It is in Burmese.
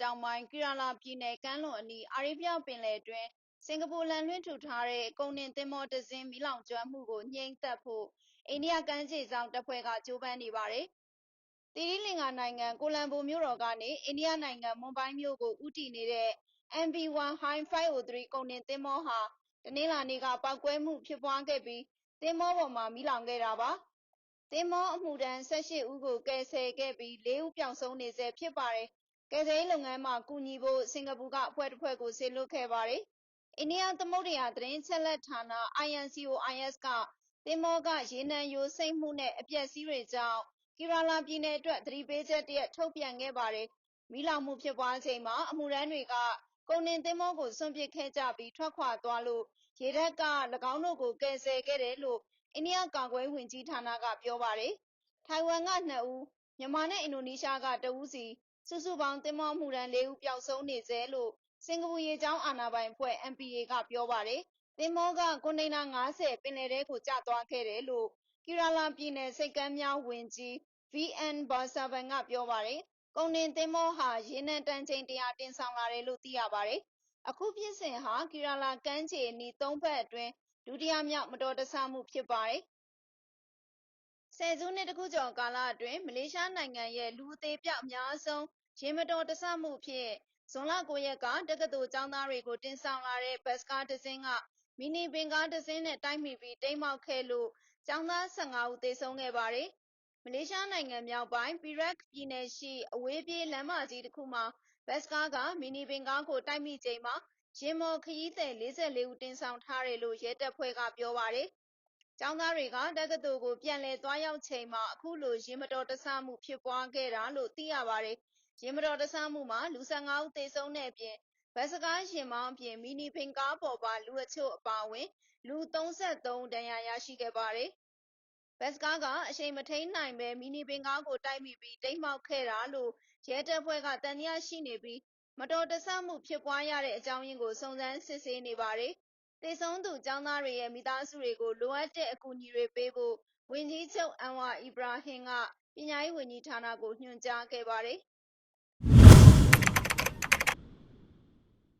တောင်ပိုင်း Kerala ပြည်နယ် ကမ်းလွန်အနီး အာရေးဗျပင်လယ်အတွင်း စင်ကာပူလန်လွှင့်ထူထားတဲ့ ကုန်တင်သင်္ဘောတစင်း မီးလောင်ကျွမ်းမှုကို ငြှိမ်းသတ်ဖို့ အိန္ဒိယ ကမ်းခြေစောင့်တပ်ဖွဲ့က ကြိုးပမ်းနေပါတယ်။သီရိလင်္ကာနိုင်ငံ ကိုလံဘိုမြို့တော်ကနေ အိန္ဒိယနိုင်ငံ မွန်ဘိုင်းမြို့ကို ဦးတည်နေတဲ့ MV One Hai 503 ကုန်တင်သင်္ဘောဟာ တနင်္လာနေ့က ပေါက်ကွဲမှုဖြစ်ပွားခဲ့ပြီး သင်္ဘောပေါ်မှာ မီးလောင်ခဲ့တာပါ။သင်္ဘောအမှုထမ်း ၁၈ ဦးကို ကယ်ဆယ်ခဲ့ပြီး ၄ ဦး ပျောက်ဆုံးနေဆဲ ဖြစ်ပါတယ်။ ကယ်ဆယ်ရေးလုပ်ငန်းမှာ ကူညီဖို့ စင်ကာပူက အဖွဲ့တဖွဲ့ကို စေလွှတ်ခဲ့ပါတယ်။အိန္ဒိယသမုဒ္ဒရာ သတင်းအချက်အလက်ဌာန INCOIS က သင်္ဘောက ရေနံယိုစိမ့်မှုနဲ့ အပျက်အစီးတွေကြောင့် Kerala ပြည်နယ်အတွက် သတိပေးချက်တရပ် ထုတ်ပြန်ခဲ့ပါတယ်။မီးလောင်မှုဖြစ်ပွားချိန်မှာ အမှုထမ်းတွေက ကုန်တင်သင်္ဘောကို စွန့်ပစ်ခဲ့ကြပြီး ထွက်ခွာသွားလို့ ရေတပ်က၎င်းတို့ကို ကယ်ဆယ်ခဲ့တယ်လို့ အိန္ဒိယ ကာကွယ်ရေးဝန်ကြီးဌာနက ပြောပါတယ်။ထိုင်ဝမ်က ၂ ဦး၊မြန်မာနဲ့ အင်ဒိုနီးရှားကတဦးစီ စုစုပေါင်းသင်္ဘောအမှုထမ်း၄ဦး ပျောက်ဆုံးနေဆဲလို့ စင်ကာပူရေကြောင်းအာဏာပိုင်အဖွဲ့ MPA က ပြောပါတယ်။သင်္ဘောက ကွန်တိန်နာ ၅၀ ပင်လယ်ထဲကို ကျသွားခဲ့တယ်လို့ Kerala ပြည်နယ် ဆိပ်ကမ်းများဝန်ကြီး V.N Basavan က ပြောပါတယ်။ကုန်တင်သင်္ဘောဟာ ရေနံတန်ချိန် ၁၀၀ တင်ဆောင်လာတယ်လို့ သိရပါတယ်။အခုဖြစ်စဉ်ဟာ Kerala ကမ်းခြေအနီး ၃ ပတ်အတွင်း ဒုတိယမြောက် မတော်တဆမှု ဖြစ်ပါတယ်။ဆယ်စုနှစ် တခုကျော်ကာလအတွင်း မလေးရှားနိုင်ငံရဲ့ လူအသေအပျောက် အများဆုံး ယာဉ်မတော်တဆမှုအဖြစ်ဇွန်လ၉ရက်ကတက္ကသိုလ်ကျောင်းသားတွေကိုတင်ဆောင်လာတဲ့ဘတ်စ်ကားတစင်းကမီနီဗင်ကားတစင်းနဲ့တိုက်မိပြီးတိမ်းမှောက်ခဲ့လို့ကျောင်းသား၁၅ဦးသေဆုံးခဲ့ပါတယ်။မလေးရှားနိုင်ငံမြောက်ပိုင်း Perak ပြည်နယ်ရှိအဝေးပြေးလမ်းမကြီးတခုမှာဘတ်စ်ကားကမီနီဗင်ကားကိုတိုက်မိချိန်မှာယာဉ်ပေါ်ခရီးသည်၄၄ဦးတင်ဆောင်ထားတယ်လို့ရဲတပ်ဖွဲ့ကပြောပါတယ်။ကျောင်းသားတွေကတက္ကသိုလ်ကိုပြန်လည်သွားရောက်ချိန်မှာအခုလိုယာဉ်မတော်တဆမှုဖြစ်ပွားခဲ့တာလို့သိရပါတယ်။ ယာဉ်မတော်တဆမှုမှာ လူ ၁၅ ဦးသေဆုံးတဲ့အပြင် ဘတ်စ်ကားယာဉ်မောင်းအပြင် မီနီဗင်ကားပေါ်ပါ လူအချို့အပါအဝင် လူ ၃၃ ဦး ဒဏ်ရာရရှိခဲ့ပါတယ်။ဘတ်စ်ကားက အရှိန်မထိန်းနိုင်ဘဲ မီနီဗင်ကားကို တိုက်မိပြီး တိမ်းမှောက်ခဲ့တာလို့ ရဲတပ်ဖွဲ့က သံသယရှိနေပြီး မတော်တဆမှုဖြစ်ပွားရတဲ့ အကြောင်းရင်းကို စုံစမ်းစစ်ဆေးနေပါတယ်။သေဆုံးသူကျောင်းသားတွေရဲ့ မိသားစုတွေကို လိုအပ်တဲ့အကူအညီတွေပေးဖို့ ဝန်ကြီးချုပ် Anwar Ibrahim က ပညာရေးဝန်ကြီးဌာနကို ညွှန်ကြားခဲ့ပါတယ်။